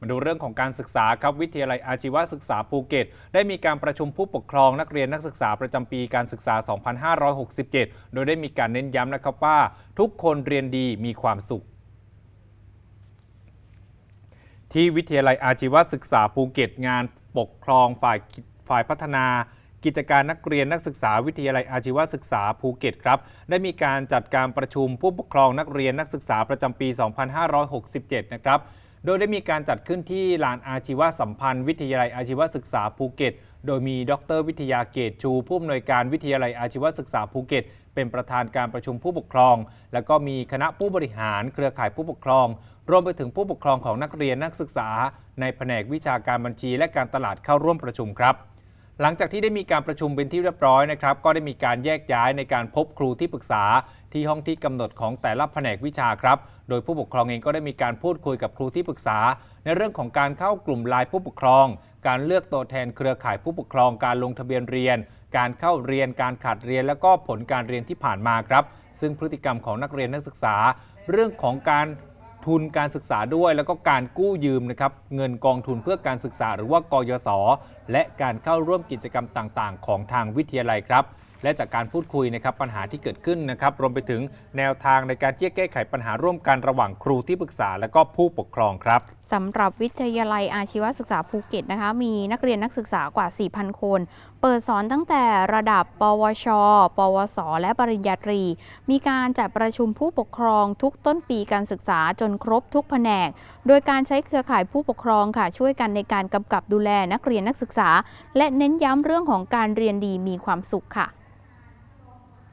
มาดูเรื่องของการศึกษาครับวิทยาลัยอาชีวศึกษาภูเก็ต ได้มีการประชุมผู้ปกครองนักเรียนนักศึกษาประจำปีการศึกษา 2567 โดยได้มีการเน้นย้ำนะครับว่า ทุกคนเรียนดีมีความสุขที่วิทยาลัยอาชีวศึกษาภูเก็ตงานปกครองฝ่ายฝ่ายพัฒนา กิจการนักเรียนนักศึกษาวิทยาลัยอาชีวศึกษาภูเก็ตครับ ได้มีการจัดการประชุมผู้ปกครองนักเรียนนักศึกษาประจำปี 2567 นะครับ โดยได้มีการจัดขึ้นที่ลานอาชีวสัมพันธ์ วิทยาลัยอาชีวศึกษาภูเก็ต โดยมีดรวิทยาเกตชูผู้อำนวยการวิทยาลัยอาชีวศึกษาภูเก็ต เป็นประธานการประชุมผู้ปกครอง และก็มีคณะผู้บริหาร เครือข่ายผู้ปกครอง รวมไปถึงผู้ปกครองของนักเรียนนักศึกษา ในแผนกวิชาการบัญชีและการตลาดเข้าร่วมประชุมครับ หลังจากที่ได้มีการประชุมเป็นที่เรียบร้อยนะครับ ก็ได้มีการแยกย้ายในการพบครูที่ปรึกษา ที่ห้องที่กำหนดของแต่ละแผนกวิชาครับ โดยผู้ปกครองเองก็ได้มีการพูดคุยกับครูที่ปรึกษา ในเรื่องของการเข้ากลุ่มไลน์ผู้ปกครอง การเลือกตัวแทนเครือข่ายผู้ปกครอง การลงทะเบียนเรียน การเข้าเรียน การขาดเรียน แล้วก็ผลการเรียนที่ผ่านมาครับ ซึ่งพฤติกรรมของนักเรียนนักศึกษา เรื่องของการ ทุนการศึกษาด้วยแล้วก็การกู้ยืมนะครับเงินกองทุนเพื่อการศึกษาหรือว่ากยศและการเข้าร่วมกิจกรรมต่าง ๆ ของทางวิทยาลัยครับ และจากการพูดคุยนะครับปัญหาที่เกิดขึ้นนะครับรวมไปถึงแนวทางในการที่จะแก้ไขปัญหาร่วมกันระหว่างครูที่ปรึกษา และก็ผู้ปกครองครับสำหรับวิทยาลัยอาชีวศึกษาภูเก็ตนะคะมีนักเรียนนักศึกษากว่า 4,000 คน เปิดสอนตั้งแต่ระดับ ปวช ปวส และปริญญาตรี มีการจัดประชุมผู้ปกครองทุกต้นปีการศึกษาจนครบทุกแผนก โดยการใช้เครือข่ายผู้ปกครองค่ะช่วยกันในการกำกับดูแลนักเรียนนักศึกษา และเน้นย้ำเรื่องของการเรียนดีมีความสุขค่ะ